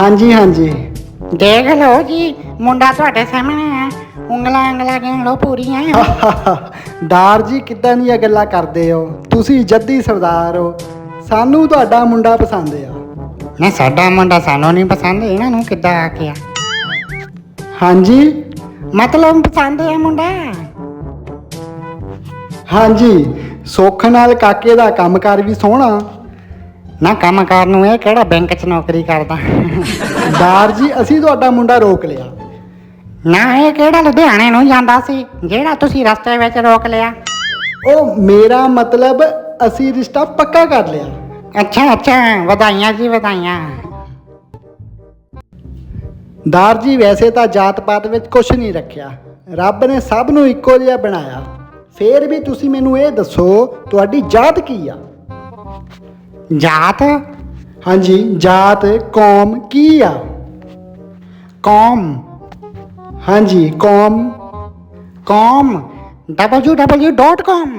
ਹਾਂਜੀ ਹਾਂਜੀ। ਦੇਖ ਲਓ ਜੀ ਮੁੰਡਾ ਤੁਹਾਡੇ ਸਾਹਮਣੇ ਹੈ ਉਂਗਲਾਂ ਉਂਗਲਾਂ ਗਿਣ ਲਓ ਪੂਰੀਆਂ ਦਾਰ ਜੀ ਕਿੱਦਾਂ ਦੀਆਂ ਗੱਲਾਂ ਕਰਦੇ ਹੋ? ਤੁਸੀਂ ਜੱਦੀ ਸਰਦਾਰ ਹੋ। ਸਾਨੂੰ ਤੁਹਾਡਾ ਮੁੰਡਾ ਪਸੰਦ ਆ। ਨਾ ਸਾਡਾ ਮੁੰਡਾ ਸਾਨੂੰ ਨਹੀਂ ਪਸੰਦ ਇਹਨਾਂ ਨੂੰ ਕਿੱਦਾਂ ਆ ਗਿਆ ਹਾਂਜੀ। ਮਤਲਬ ਪਸੰਦ ਹੈ ਮੁੰਡਾ? ਹਾਂਜੀ। ਸੁੱਖ ਨਾਲ ਕਾਕੇ ਦਾ ਕੰਮਕਾਰ ਵੀ ਸੋਹਣਾ। ਨਾ ਕੰਮਕਾਰ ਨੂੰ ਇਹ ਕਿਹੜਾ ਬੈਂਕ 'ਚ ਨੌਕਰੀ ਕਰਦਾ? ਦਾਰ ਜੀ ਅਸੀਂ ਤੁਹਾਡਾ ਮੁੰਡਾ ਰੋਕ ਲਿਆ। ਨਾ ਇਹ ਕਿਹੜਾ ਲੁਧਿਆਣੇ ਨੂੰ ਜਾਂਦਾ ਸੀ? ਜਿਹੜਾ ਤੁਸੀਂ ਰਸਤੇ ਵਿੱਚ ਰੋਕ ਲਿਆ। ਉਹ ਮੇਰਾ ਮਤਲਬ ਅਸੀਂ ਰਿਸ਼ਤਾ ਪੱਕਾ ਕਰ ਲਿਆ। ਅੱਛਾ ਅੱਛਾ ਵਧਾਈਆਂ ਜੀ ਵਧਾਈਆਂ। ਦਾਰ ਜੀ ਵੈਸੇ ਤਾਂ ਜਾਤ ਪਾਤ ਵਿੱਚ ਕੁਝ ਨਹੀਂ ਰੱਖਿਆ। ਰੱਬ ਨੇ ਸਭ ਨੂੰ ਇੱਕੋ ਜਿਹਾ ਬਣਾਇਆ। ਫੇਰ ਵੀ ਤੁਸੀਂ ਮੈਨੂੰ ਇਹ ਦੱਸੋ ਤੁਹਾਡੀ ਜਾਤ ਕੀ ਆ? ਜਾਤ? ਹਾਂਜੀ ਜਾਤ ਕੌਮ ਕੀ ਆ? ਕੌਮ। ਹਾਂਜੀ ਕੌਮ। ਕੌਮ। www.com